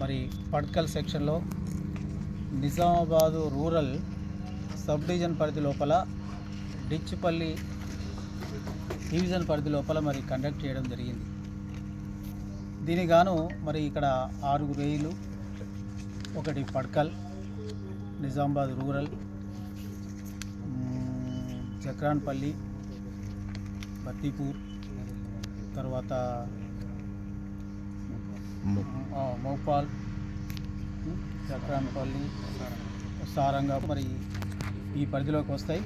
మరి పడ్కల్ సెక్షన్లో Nizamabad rural sub division పరిధి లోపల డిచ్చిపల్లి డివిజన్ పరిధి లోపల మరి కండక్ట్ చేయడం జరిగింది. దీనిగాను మరి ఇక్కడ ఆరుగు రేయిలు ఒకటి పడ్కల్ నిజామాబాద్ రూరల్ చక్రాన్పల్లి బద్దీపూర్ తర్వాత మోపాల్ మ్, సారంగా మరి ఈ పరిధిలోకి వస్తాయి.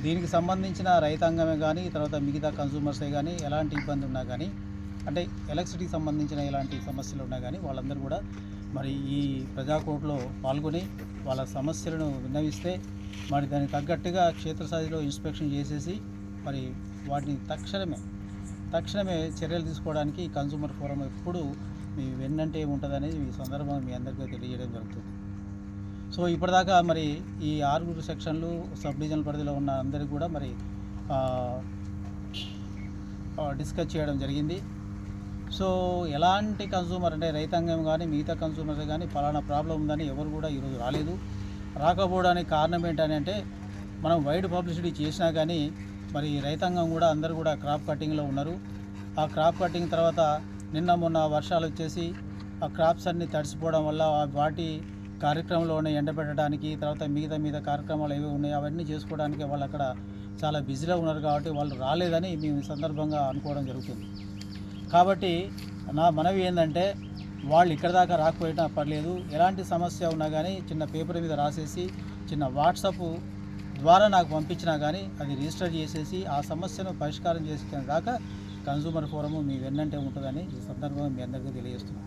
దీనికి సంబంధించిన రైతాంగమే కానీ తర్వాత మిగతా కన్సూమర్సే కానీ ఎలాంటి ఇబ్బంది ఉన్నా కానీ అంటే ఎలక్ట్రిసిటీకి సంబంధించిన ఎలాంటి సమస్యలు ఉన్నా కానీ వాళ్ళందరూ కూడా మరి ఈ ప్రజాకోర్టులో పాల్గొని వాళ్ళ సమస్యలను విన్నవిస్తే మరి దానికి తగ్గట్టుగా క్షేత్రస్థాయిలో ఇన్స్పెక్షన్ చేసేసి మరి వాటిని తక్షణమే తక్షణమే చర్యలు తీసుకోవడానికి కన్సూమర్ ఫోరం ఎప్పుడు మీ వెన్నంటే ఉంటుందనేది ఈ సందర్భంగా మీ అందరికీ తెలియజేయడం జరుగుతుంది. సో ఇప్పటిదాకా మరి ఈ ఆరుగురు సెక్షన్లు సబ్ డివిజన్ పరిధిలో ఉన్న అందరికీ కూడా మరి డిస్కస్ చేయడం జరిగింది. సో ఎలాంటి కన్సూమర్ అంటే రైతాంగం కానీ మిగతా కన్సూమర్స్ కానీ ఫలానా ప్రాబ్లం ఉందని ఎవరు కూడా ఈరోజు రాలేదు. రాకపోవడానికి కారణం ఏంటని అంటే మనం వైడ్ పబ్లిసిటీ చేసినా కానీ మరి రైతాంగం కూడా అందరూ కూడా క్రాప్ కటింగ్లో ఉన్నారు. ఆ క్రాప్ కటింగ్ తర్వాత నిన్న మొన్న వర్షాలు వచ్చేసి ఆ క్రాప్స్ అన్నీ తడిసిపోవడం వల్ల వాటి కార్యక్రమంలోనే ఎండబెట్టడానికి తర్వాత మిగతా మిగతా కార్యక్రమాలు ఏవి ఉన్నాయో అవన్నీ చేసుకోవడానికి వాళ్ళు అక్కడ చాలా బిజీగా ఉన్నారు కాబట్టి వాళ్ళు రాలేదని మేము ఈ సందర్భంగా అనుకోవడం జరుగుతుంది. కాబట్టి నా మనవి ఏంటంటే వాళ్ళు ఇక్కడ దాకా రాకపోయినా పర్లేదు. ఎలాంటి సమస్య ఉన్నా కానీ చిన్న పేపర్ మీద రాసేసి చిన్న వాట్సాప్ ద్వారా నాకు పంపించినా కానీ అది రిజిస్టర్ చేసేసి ఆ సమస్యను పరిష్కారం చేసుకునే దాకా కన్సూమర్ ఫోరము మీ వెన్నంటే ఉంటుందని ఈ సందర్భంగా మీ అందరికీ తెలియజేస్తున్నాం.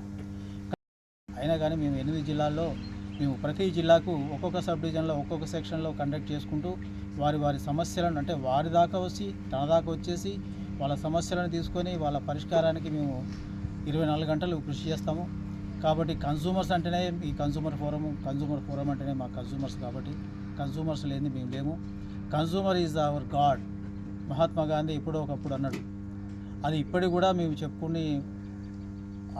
అయినా కానీ మేము ఎనిమిది జిల్లాల్లో మేము ప్రతి జిల్లాకు ఒక్కొక్క సబ్ డివిజన్లో ఒక్కొక్క సెక్షన్లో కండక్ట్ చేసుకుంటూ వారి వారి సమస్యలను అంటే వారి దాకా వచ్చి తన దాకా వచ్చేసి వాళ్ళ సమస్యలను తీసుకొని వాళ్ళ పరిష్కారానికి మేము ఇరవై నాలుగు గంటలు కృషి చేస్తాము. కాబట్టి కన్సూమర్స్ అంటేనే ఈ కన్సూమర్ ఫోరము కన్సూమర్ ఫోరం అంటేనే మా కన్సూమర్స్ కాబట్టి కన్సూమర్స్ లేని మేము లేము. Consumer is our god. Mahatma Gandhi ఎప్పుడో ఒకప్పుడు అన్నాడు అది ఇప్పటికి కూడా మేము చెప్పుకుని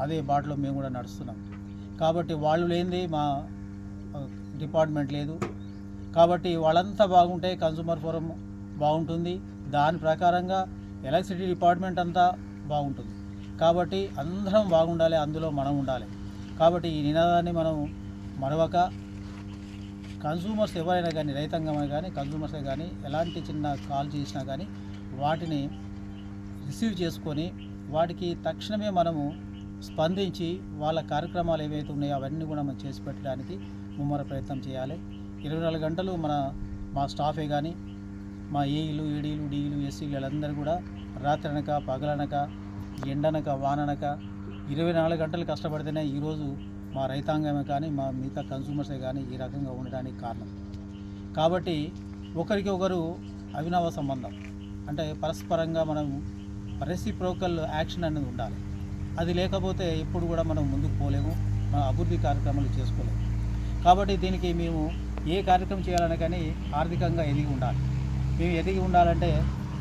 అదే బాటలో మేము కూడా నడుస్తున్నాం. కాబట్టి వాళ్ళు లేనిది మా డిపార్ట్మెంట్ లేదు. కాబట్టి వాళ్ళంతా బాగుంటే కన్సూమర్ ఫోరం బాగుంటుంది. దాని ప్రకారంగా ఎలక్ట్రిసిటీ డిపార్ట్మెంట్ అంతా బాగుంటుంది. కాబట్టి అందరం బాగుండాలి అందులో మనం ఉండాలి. కాబట్టి ఈ నినాదాన్ని మనం మరవక కన్సూమర్స్ ఎవరైనా కానీ రైతాంగమే కానీ కన్సూమర్సే కానీ ఎలాంటి చిన్న కాల్ చేసినా కానీ వాటిని రిసీవ్ చేసుకొని వాటికి తక్షణమే మనము స్పందించి వాళ్ళ కార్యక్రమాలు ఏవైతే ఉన్నాయో అవన్నీ కూడా మనం చేసి పెట్టడానికి ముమ్మర ప్రయత్నం చేయాలి. ఇరవై నాలుగు గంటలు మన మా స్టాఫే కానీ మా ఏఈలు ఏడీలు డీఈలు ఎస్సీలు వీళ్ళందరూ కూడా రాత్రనక పగలనక ఎండనక వాననక ఇరవై నాలుగు గంటలు కష్టపడితేనే ఈరోజు మా రైతాంగమే కానీ మా మిగతా కన్సూమర్సే కానీ ఈ రకంగా ఉండడానికి కారణం. కాబట్టి ఒకరికి ఒకరు అవినవ సంబంధం. అంటే పరస్పరంగా మనం రెసిప్రోకల్ యాక్షన్ అనేది ఉండాలి. అది లేకపోతే ఎప్పుడు కూడా మనం ముందుకు పోలేము. మన అభివృద్ధి కార్యక్రమాలు చేసుకోలేము. కాబట్టి దీనికి మేము ఏ కార్యక్రమం చేయాలన్నా కానీ ఆర్థికంగా ఎదిగి ఉండాలి. మేము ఎదిగి ఉండాలంటే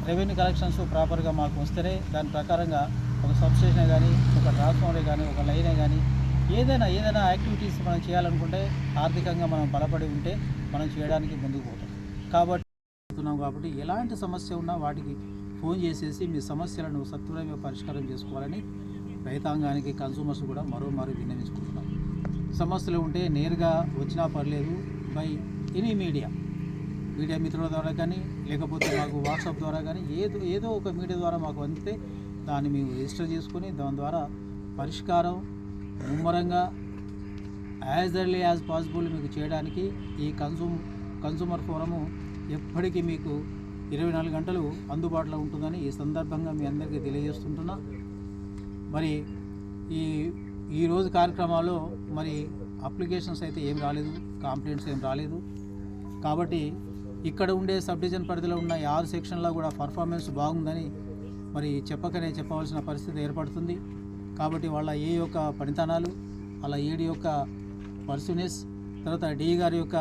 రెవెన్యూ కలెక్షన్స్ ప్రాపర్గా మాకు వస్తేనే దాని ప్రకారంగా ఒక సబ్స్టేషన్ కానీ ఒక ట్రాన్స్ఫార్మరే కానీ ఒక లైనే కానీ ఏదైనా ఏదైనా యాక్టివిటీస్ మనం చేయాలనుకుంటే ఆర్థికంగా మనం బలపడి ఉంటే మనం చేయడానికి ముందుకు పోతాం. కాబట్టి కాబట్టి ఎలాంటి సమస్య ఉన్నా వాటికి ఫోన్ చేసేసి మీ సమస్యలను సత్వరమే పరిష్కారం చేసుకోవాలని రైతాంగానికి కన్సూమర్స్ కూడా మరోమారు విన్నవించుకుంటున్నాం. సమస్యలు ఉంటే నేరుగా వచ్చినా పర్లేదు. By any media. మీడియా మిత్రుల ద్వారా కానీ లేకపోతే మాకు వాట్సాప్ ద్వారా కానీ ఏదో ఏదో ఒక మీడియా ద్వారా మాకు అందితే దాన్ని మేము రిజిస్టర్ చేసుకొని దాని ద్వారా పరిష్కారం ముమ్మరంగా యాజ్ ఎర్లీ యాజ్ పాసిబుల్ మీకు చేయడానికి ఈ కన్సూమ్ కన్సూమర్ ఫోరము ఎప్పటికీ మీకు ఇరవై నాలుగు గంటలు అందుబాటులో ఉంటుందని ఈ సందర్భంగా మీ అందరికీ తెలియజేస్తుంటున్నా. మరి ఈ ఈరోజు కార్యక్రమాల్లో మరి అప్లికేషన్స్ అయితే ఏం రాలేదు కంప్లైంట్స్ ఏం రాలేదు. కాబట్టి ఇక్కడ ఉండే సబ్ డివిజన్ పరిధిలో ఉన్న ఆరు సెక్షన్లో కూడా పర్ఫార్మెన్స్ బాగుందని మరి చెప్పకనే చెప్పవలసిన పరిస్థితి ఏర్పడుతుంది. కాబట్టి వాళ్ళ ఏ యొక్క పనితనాలు వాళ్ళ ఏడి యొక్క పర్సునెస్ తర్వాత డి గారి యొక్క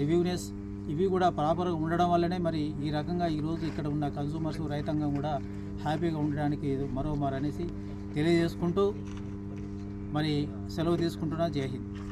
రివ్యూనెస్ ఇవి కూడా ప్రాపర్గా ఉండడం వల్లనే మరి ఈ రకంగా ఈరోజు ఇక్కడ ఉన్న కన్సూమర్స్ రైతాంగం కూడా హ్యాపీగా ఉండడానికి మరో మరనేసి తెలియజేసుకుంటూ మరి సెలవు తీసుకుంటున్నా. జై హింద్.